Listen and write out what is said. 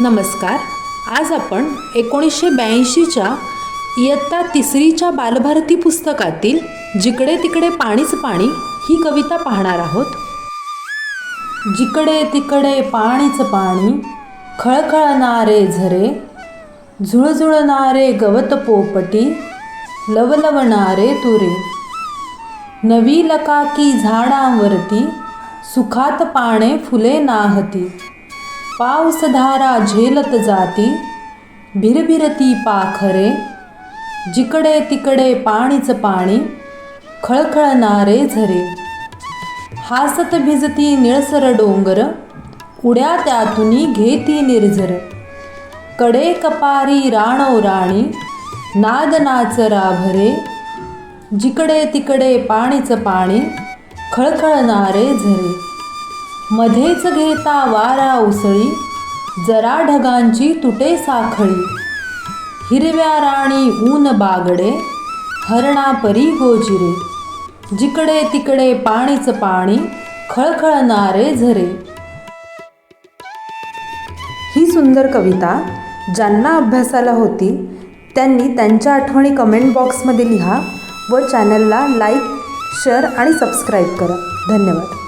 नमस्कार. आज आपण एकोणीसशे ब्याऐंशीच्या इयत्ता तिसरीच्या बालभारती पुस्तकातील जिकडे तिकडे पाणीच पाणी ही कविता पाहणार आहोत. जिकडे तिकडे पाणीच पाणी खळखळणारे झरे झुळझुळणारे गवत पोपटी लवलवणारे तुरे. नवी लकाकी झाडांवरती सुखात पाने फुले नाहती. पावसधारा झेलत जाती भिरभिरती पाखरे जिकडे तिकडे पाणीच पाणी खळखळणारे झरे. हासत भिजती निळसर डोंगर उड्या त्यातुनी घेती निर्झर. कडे कपारी राणो राणी नादनाच राभरे जिकडे तिकडे पाणीच पाणी खळखळणारे झरे. मध्येच घेता वारा उसळी जरा ढगांची तुटे साखळी. हिरव्या राणी ऊन बागडे हरणापरी गोजिरे. जिकडे तिकडे पाणीच पाणी खळखळणारे झरे. ही सुंदर कविता ज्यांना अभ्यासाला होती त्यांनी त्यांच्या आठवणी कमेंट बॉक्समध्ये लिहा व चॅनलला लाईक शेअर आणि सबस्क्राईब करा. धन्यवाद.